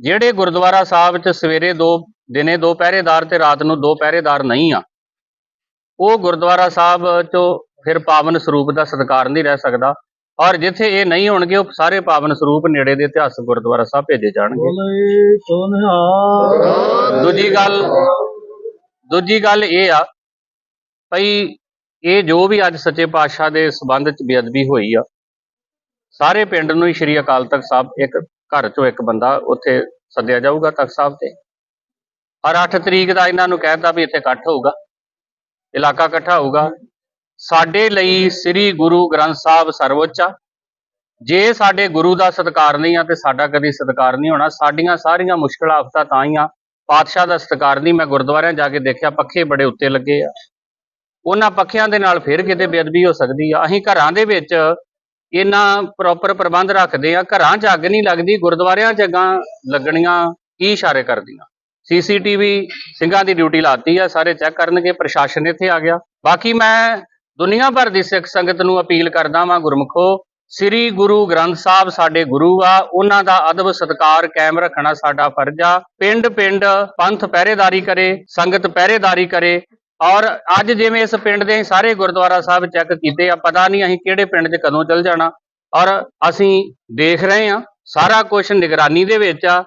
ਜਿਹੜੇ ਗੁਰਦੁਆਰਾ ਸਾਹਿਬ 'ਚ ਸਵੇਰੇ ਦੋ, ਦਿਨੇ ਦੋ ਪਹਿਰੇਦਾਰ ਤੇ ਰਾਤ ਨੂੰ ਦੋ ਪਹਿਰੇਦਾਰ ਨਹੀਂ ਆ, ਉਹ ਗੁਰਦੁਆਰਾ ਸਾਹਿਬ 'ਚੋਂ ਫਿਰ ਪਾਵਨ ਸਰੂਪ ਦਾ ਸਤਿਕਾਰ ਨਹੀਂ ਰਹਿ ਸਕਦਾ। ਔਰ ਜਿੱਥੇ ਇਹ ਨਹੀਂ ਹੋਣਗੇ, ਉਹ ਸਾਰੇ ਪਾਵਨ ਸਰੂਪ ਨੇੜੇ ਦੇ ਇਤਿਹਾਸਕ ਗੁਰਦੁਆਰਾ ਸਾਹਿਬ ਭੇਜੇ ਜਾਣਗੇ। ਦੂਜੀ ਗੱਲ ਦੂਜੀ ਗੱਲ ਇਹ ਆ, ਭਈ ਇਹ ਜੋ ਵੀ ਅੱਜ ਸੱਚੇ ਪਾਤਸ਼ਾਹ ਦੇ ਸਬੰਧ ਚ ਬੇਅਦਬੀ ਹੋਈ ਆ, ਸਾਰੇ ਪਿੰਡ ਨੂੰ ਹੀ ਸ਼੍ਰੀ ਅਕਾਲ ਤਖਤ ਸਾਹਿਬ ਇੱਕ ਘਰ ਚੋਂ ਇੱਕ ਬੰਦਾ ਉੱਥੇ ਸੱਦਿਆ ਜਾਊਗਾ ਤਖਤ ਸਾਹਿਬ ਤੇ। ਔਰ 8 ਤਰੀਕ ਦਾ ਇਹਨਾਂ ਨੂੰ ਕਹਿਤਾ ਵੀ ਇੱਥੇ ਇਕੱਠ ਹੋਊਗਾ। ਇਲਾਕਾ ਇਕੱਠਾ ਹੋਊਗਾ। ਸਾਡੇ ਲਈ ਸ੍ਰੀ ਗੁਰੂ ਗ੍ਰੰਥ ਸਾਹਿਬ ਸਰਵਉੱਚ ਆ। ਜੇ ਸਾਡੇ ਗੁਰੂ ਦਾ ਸਤਿਕਾਰ ਨਹੀਂ ਆ ਤੇ ਸਾਡਾ ਕਦੀ ਸਤਿਕਾਰ ਨਹੀਂ ਹੋਣਾ। ਸਾਡੀਆਂ ਸਾਰੀਆਂ ਮੁਸ਼ਕਲਾਂ ਆਫਤਾਂ ਤਾਂ ਹੀ ਆ। ਪਾਤਸ਼ਾਹ ਦਾ ਸਤਿਕਾਰ ਨਹੀਂ। ਮੈਂ ਗੁਰਦੁਆਰਿਆਂ ਜਾ ਕੇ ਦੇਖਿਆ, ਪੱਖੇ ਬੜੇ ਉੱਤੇ ਲੱਗੇ ਆ। ਉਹਨਾਂ ਪੱਖਿਆਂ ਦੇ ਨਾਲ ਫਿਰ ਕਿਤੇ ਬੇਅਦਬੀ ਹੋ ਸਕਦੀ ਆ। ਅਸੀਂ ਘਰਾਂ ਦੇ ਵਿੱਚ ਇਹਨਾਂ ਪ੍ਰੋਪਰ ਪ੍ਰਬੰਧ ਰੱਖਦੇ ਆ, ਘਰਾਂ 'ਚ ਅੱਗ ਨਹੀਂ ਲੱਗਦੀ, ਗੁਰਦੁਆਰਿਆਂ 'ਚ ਅੱਗਾਂ ਲੱਗਣੀਆਂ ਕੀ ਇਸ਼ਾਰੇ ਕਰਦੀਆਂ? ਸੀਸੀਟੀਵੀ ਸਿੰਘਾਂ ਦੀ ਡਿਊਟੀ ਲਾਤੀ ਆ, ਸਾਰੇ ਚੈੱਕ ਕਰਨਗੇ, ਪ੍ਰਸ਼ਾਸਨ ਇੱਥੇ ਆ ਗਿਆ। ਬਾਕੀ ਮੈਂ ਦੁਨੀਆ ਭਰ ਦੀ ਸਿੱਖ ਸੰਗਤ ਨੂੰ ਅਪੀਲ ਕਰਦਾ ਵਾਂ, ਗੁਰਮਖੋ, ਸ੍ਰੀ ਗੁਰੂ ਗ੍ਰੰਥ ਸਾਹਿਬ ਸਾਡੇ ਗੁਰੂ ਆ, ਉਹਨਾਂ ਦਾ ਅਦਬ ਸਤਕਾਰ ਕਾਇਮ ਰੱਖਣਾ ਸਾਡਾ ਫਰਜ਼ ਆ। ਪਿੰਡ ਪਿੰਡ ਪੰਥ ਪਹਿਰੇਦਾਰੀ ਕਰੇ, ਸੰਗਤ ਪਹਿਰੇਦਾਰੀ ਕਰੇ ਔਰ ਅੱਜ ਜਿਵੇਂ ਇਸ ਪਿੰਡ ਦੇ ਅਸੀਂ ਸਾਰੇ ਗੁਰਦੁਆਰਾ ਸਾਹਿਬ ਚੈੱਕ ਕੀਤੇ ਆ, ਪਤਾ ਨਹੀਂ ਅਸੀਂ ਕਿਹੜੇ ਪਿੰਡ 'ਚ ਕਦੋਂ ਚੱਲ ਜਾਣਾ। ਔਰ ਅਸੀਂ ਦੇਖ ਰਹੇ ਆ ਸਾਰਾ ਕੁਝ ਨਿਗਰਾਨੀ ਦੇ ਵਿੱਚ ਆ।